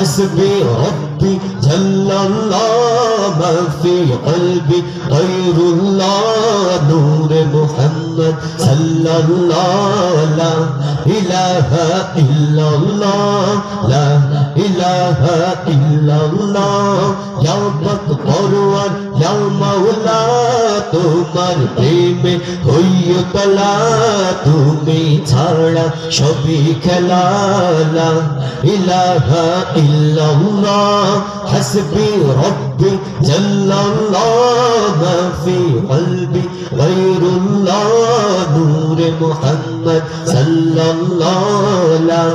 حسبي ربي جل الله ما في قلبي غير الله نور محمد صلى الله لا إله إلا الله لا إله إلا الله يا بطرور يا مولا تمر قيمة হইয় তলা তুমি ছাড়া সবই খেলা লা ইলাহা ইল্লাল্লাহ, হাসবি রব্বি জাল্লাল্লাহ, ফি কলবি গায়রুল্লাহ, নূর মুহাম্মদ সাল্লাল্লাহ। লা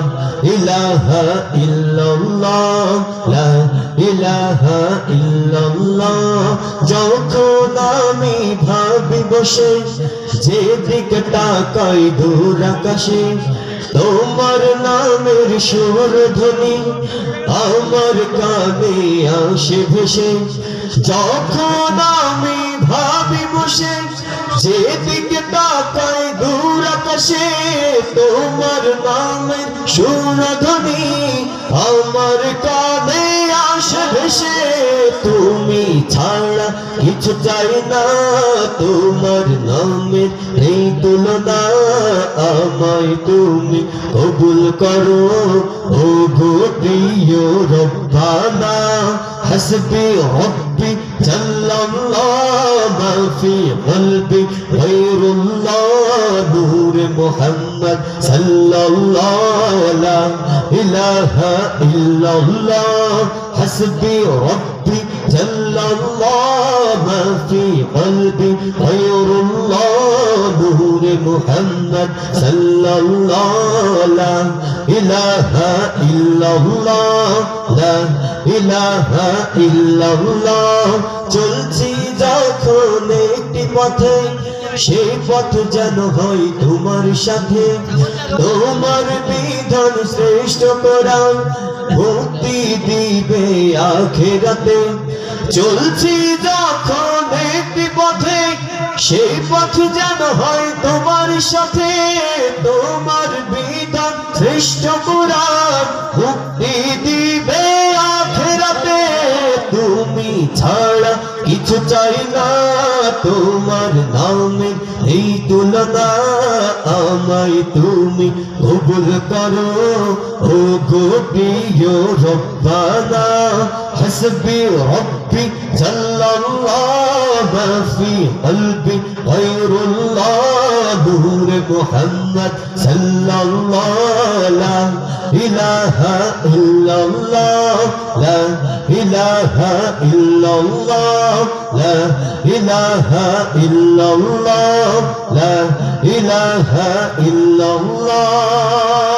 ইলাহা ইল্লাল্লাহ, লা ইলাহা ইল্লাল্লাহ। যখন আমি ভাবি বসে যেদিকে তাকাই দূর আকাশে, তোমার নামের সুর ধ্বনি আমার কানে আসে ভেসে। যখন আমি ভাবি বসে, যেদিকে তাকাই দূর আকাশে, তোমার নামের সুরধ্বনি আমার কানে আসে ভেসে তুমি ছাড়া কিছু চাই না। তোমার নামের নেই তুলনা আমায় তুমি কবুল করো। ও গো প্রিয় রব্বানা, হাসবি রব্বি জাল্লাল্লাহ মা ফি কলবি গায়রুল্লাহ, নূর মুহাম্মদ সাল্লাল্লাহ লা ইলাহা ইল্লাল্লাহ। হাসবি রব্বি জাল্লাল্লাহ মা ফি কলবি গায়রুল্লাহ নূর মুহাম্মদ সাল্লাল্লাহ লা ইলাহা ইল্লাল্লাহ লা ইলাহা ইল্লাল্লাহ চলছি যখন একটি পথে সেই পথ যেন হয় তোমার সাথে। তোমার বিধান শ্রেষ্ঠ কোরআন মুক্তি দিবে আখেরাতে। চলছি যখন একটি পথে, সেই পথ যেন হয় তোমার সাথে। তোমার বিধান শ্রেষ্ঠ কোরআন মুক্তি দিবে আখেরাতে। তুমি ছাড়া কিছু চাই না তোমার নামে। তুলনা আমায় তুমি কবুল করো। ও গো প্রিয় রব্বানা, হাসবি রব্বি জাল্লাল্লাহ মা ফি কলবি গায়রুল্লাহ নূর মুহাম্মদ সাল্লাল্লাহ লা ইলাহা ইল্লাল্লাহ, লা ইলাহা ইল্লাল্লাহ, লা ইলাহা ইল্লাল্লাহ। লা ইলাহা ইল্লাল্লাহ।